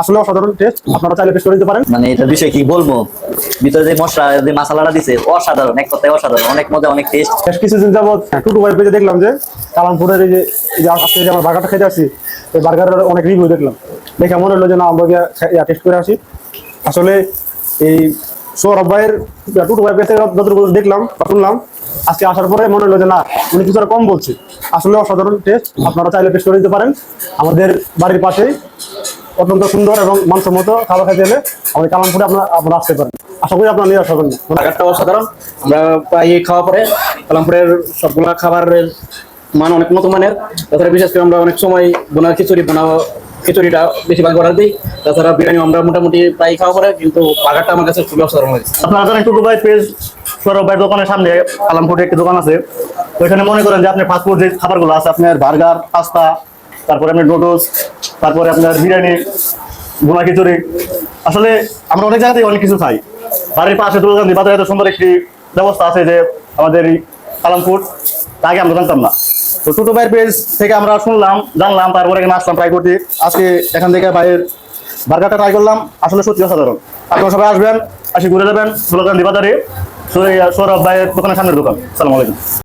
আসলে অসাধারণ টেস্ট আপনারা চাইলে টেস্ট করে নিতে পারেন। মানে এটার বিষয়ে কি বলব? ভিতরে যে মশলা যে মশলাটা দিছে অসাধারণ এক কথায় অসাধারণ অনেক মজা অনেক টেস্ট বেশ কিছুদিন যাবত টুটু ভাই পেজে দেখলাম যে কালামপুরের এই যে এই আজকে যে আমরা বার্গারটা খেতে আসছি ওই বার্গারের অনেক রিভিউ দেখলাম। দেখে মনে হলো যে না আমরা টেস্ট করে আসি। আসলে এই সৌরভ ভাইয়ের টুটু ভাই পেজ যতটুকু দেখলাম শুনলাম আজকে আসার পরে মনে হলো যে না উনি কিছুটা কম বলছে। আসলে অসাধারণ টেস্ট আপনারা চাইলে টেস্ট করে নিতে পারেন। আমাদের বাড়ির পাশেই অত্যন্ত সুন্দর এবং মানসম্মত খাবার খাইতে এলে আমাদের কালামপুরে আপনার আপনারা আসতে পারেন। আশা করি আপনার নিরাশ হবেন না। অসাধারণ আমরা প্রায় খাওয়া পরে কালামপুরের সবগুলা খাবারের মান অনেক উন্নত মানের তাছাড়া বিশেষ করে আমরা অনেক সময় বোনা খিচুড়ি বোনা খিচুড়িটা বেশিরভাগ অর্ডার দিই। তাছাড়া বিরিয়ানি আমরা মোটামুটি প্রায় খাওয়া পরে কিন্তু বার্গারটা আমার কাছে খুবই অসাধারণ হয়েছে আপনারা জানেন টুটু ভাই পেজ সৌরভ ভাইয়ের দোকানের সামনে আলামপুরে একটি দোকান আছে। তো এখানে মনে করেন যে আপনি ফাস্টফুড যে খাবারগুলো আছে আপনার বার্গার পাস্তা তারপরে আপনার নুডলস তারপরে আপনার বিরিয়ানি, ভুনা খিচুড়ি। আসলে আমরা অনেক জায়গাতেই অনেক কিছু খাই। বাড়ির পাশে দুর্গান্ধী বাজারে এত সুন্দর একটি ব্যবস্থা আছে যে আমাদের এই আলামপুর তা আগে আমরা জানতাম না। তো ছোট ভাইয়ের পেজ থেকে আমরা শুনলাম, জানলাম, তারপরে এখানে আসলাম ট্রাই করতে আজকে এখান থেকে ভাইয়ের বার্গারটা ট্রাই করলাম। আসলে সত্যি অসাধারণ। আপনারা সবাই আসবেন, আসি ঘুরে যাবেন সুলকান্দি বাজারে। সৌরভ ভাইয়ের দোকানের সামনের দোকান। সালাম আলাইকুম।